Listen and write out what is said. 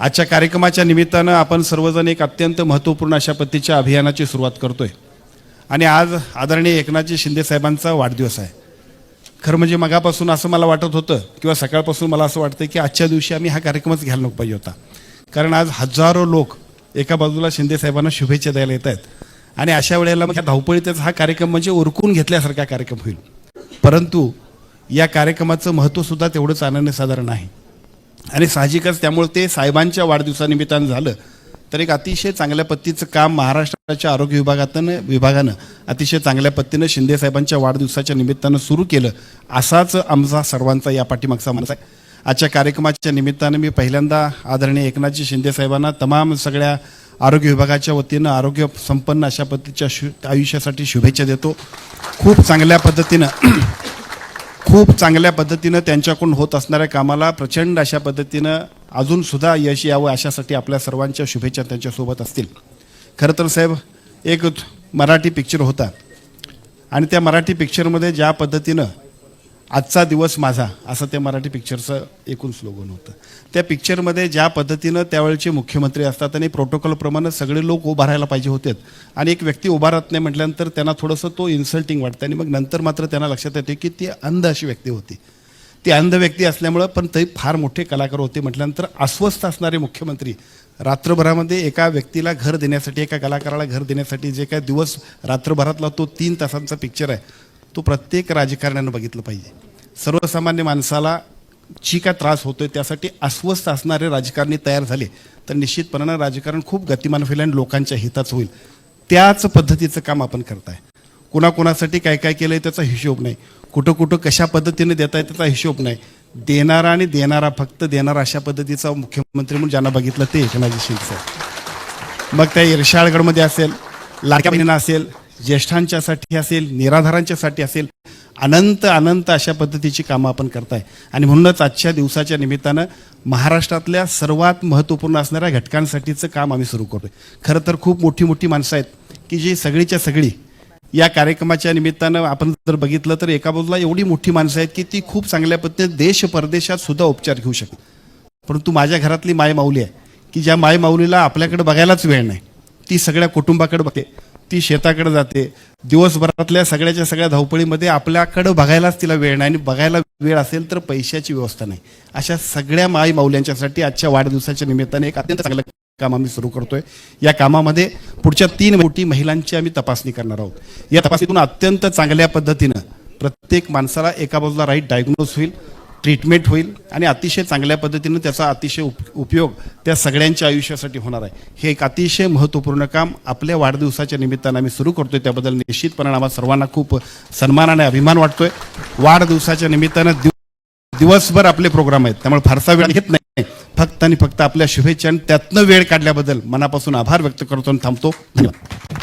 आजच्या कार्यक्रमाच्या निमित्तानं आपण सर्वजण एक अत्यंत महत्त्वपूर्ण अशा पद्धतीच्या अभियानाची सुरुवात करतोय. आणि आज आदरणीय एकनाथजी शिंदे साहेबांचा वाढदिवस आहे. खरं म्हणजे मगापासून असं मला वाटत होतं किंवा सकाळपासून मला असं वाटतं की आजच्या दिवशी आम्ही हा कार्यक्रमच घ्यायला नको पाहिजे होता. कारण आज हजारो लोक एका बाजूला शिंदे साहेबांना शुभेच्छा द्यायला येत आहेत. आणि अशा वेळेला मग ह्या धावपळीतच हा कार्यक्रम म्हणजे उरकून घेतल्यासारखा कार्यक्रम होईल. परंतु या कार्यक्रमाचं महत्त्वसुद्धा तेवढंच अनन्यसाधारण आहे. आणि साहजिकच त्यामुळे ते साहेबांच्या वाढदिवसानिमित्तानं झालं. तर एक अतिशय चांगल्या पद्धतीचं काम महाराष्ट्राच्या आरोग्य विभागातनं विभागानं अतिशय चांगल्या पद्धतीनं शिंदे साहेबांच्या वाढदिवसाच्या निमित्तानं सुरू केलं असाच आमचा सर्वांचा या पाठीमागचा मनस आहे. आजच्या कार्यक्रमाच्या निमित्तानं मी पहिल्यांदा आदरणीय एकनाथजी शिंदे साहेबांना तमाम सगळ्या आरोग्य विभागाच्या वतीनं आरोग्य संपन्न अशा पद्धतीच्या शु आयुष्यासाठी शुभेच्छा देतो. खूप चांगल्या पद्धतीनं खूप चांगल्या पद्धतीनं त्यांच्याकडून होत असणाऱ्या कामाला प्रचंड अशा पद्धतीनं अजूनसुद्धा यश यावं अशासाठी आपल्या सर्वांच्या शुभेच्छा त्यांच्यासोबत असतील. खरं तर साहेब एक मराठी पिक्चर होता. आणि त्या मराठी पिक्चरमध्ये ज्या पद्धतीनं आजचा दिवस माझा असं त्या मराठी पिक्चरचं एकूण स्लोगन होतं. त्या पिक्चरमध्ये ज्या पद्धतीनं त्यावेळचे मुख्यमंत्री असतात आणि प्रोटोकॉलप्रमाणे सगळे लोक उभा राहायला पाहिजे होते आणि एक व्यक्ती उभा राहत नाही म्हटल्यानंतर त्यांना थोडंसं तो इन्सल्टिंग वाटतं आणि मग नंतर मात्र त्यांना लक्षात येते की ती अंध अशी व्यक्ती होती. ती अंध व्यक्ती असल्यामुळं पण ते फार मोठे कलाकार होते म्हटल्यानंतर अस्वस्थ असणारे मुख्यमंत्री रात्रभरामध्ये एका व्यक्तीला घर देण्यासाठी एका कलाकाराला घर देण्यासाठी जे काय दिवस रात्रभरातला तो तीन तासांचा पिक्चर आहे तो प्रत्येक राजकारण्यानं बघितलं पाहिजे. सर्वसामान्य माणसाला जी काय त्रास होतोय त्यासाठी अस्वस्थ असणारे राजकारणी तयार झाले तर निश्चितपणानं राजकारण खूप गतिमान होईल आणि लोकांच्या हिताचं होईल. त्याच पद्धतीचं काम आपण करताय. कुणाकुणासाठी काय काय केलंय त्याचा हिशोब नाही. कुठं कुठं कशा पद्धतीने देताय त्याचा हिशोब नाही. देणारा आणि देणारा फक्त देणारा अशा पद्धतीचा मुख्यमंत्री म्हणून ज्यांना बघितलं ते एकनाथजी शिंदे मग त्या इर्शाळगडमध्ये असेल लाडक्या असेल ज्येष्ठांच्यासाठी असेल निराधारांच्यासाठी असेल अनंत अनंत अशा पद्धतीची कामं आपण करताय. आणि म्हणूनच आजच्या दिवसाच्या निमित्तानं महाराष्ट्रातल्या सर्वात महत्त्वपूर्ण असणाऱ्या घटकांसाठीचं काम आम्ही सुरू करतोय. खरं तर खूप मोठी मोठी माणसं आहेत की जी सगळीच्या सगळी या कार्यक्रमाच्या निमित्तानं आपण जर बघितलं तर एका बाजूला एवढी मोठी माणसं आहेत की ती खूप चांगल्या पद्धतीने देश परदेशात सुद्धा उपचार घेऊ शकतात. परंतु माझ्या घरातली माय माऊली आहे की ज्या माय माऊलीला आपल्याकडे बघायलाच वेळ नाही ती सगळ्या कुटुंबाकडे बघते. ती शेताकडे जाते. दिवसभरातल्या सगळ्याच्या सगळ्या धावपळीमध्ये आपल्याकडं बघायलाच तिला वेळ नाही आणि बघायला वेळ असेल तर पैशाची व्यवस्था नाही. अशा सगळ्या माई माऊल्यांच्यासाठी आजच्या वाढदिवसाच्या निमित्ताने एक अत्यंत चांगलं काम आम्ही सुरू करतोय. या कामामध्ये पुढच्या तीन मोठी महिलांची आम्ही तपासणी करणार आहोत. या तपासणीतून अत्यंत चांगल्या पद्धतीनं प्रत्येक माणसाला एका बाजूला राईट डायग्नोज होईल. ट्रीटमेंट होईल आणि अतिशय चांगल्या पद्धतीनं त्याचा अतिशय उप उपयोग त्या सगळ्यांच्या आयुष्यासाठी होणार आहे. हे एक अतिशय महत्त्वपूर्ण काम आपल्या वाढदिवसाच्या निमित्तानं आम्ही सुरू करतोय. त्याबद्दल निश्चितपणे आम्हाला सर्वांना खूप सन्मानाने अभिमान वाटतोय. वाढदिवसाच्या निमित्तानं दिव- दिवसभर आपले प्रोग्राम आहेत. त्यामुळे फारसा वेळ घेत नाही. फक्त आणि फक्त आपल्या शुभेच्छा आणि त्यातनं वेळ काढल्याबद्दल मनापासून आभार व्यक्त करतो आणि थांबतो. धन्यवाद.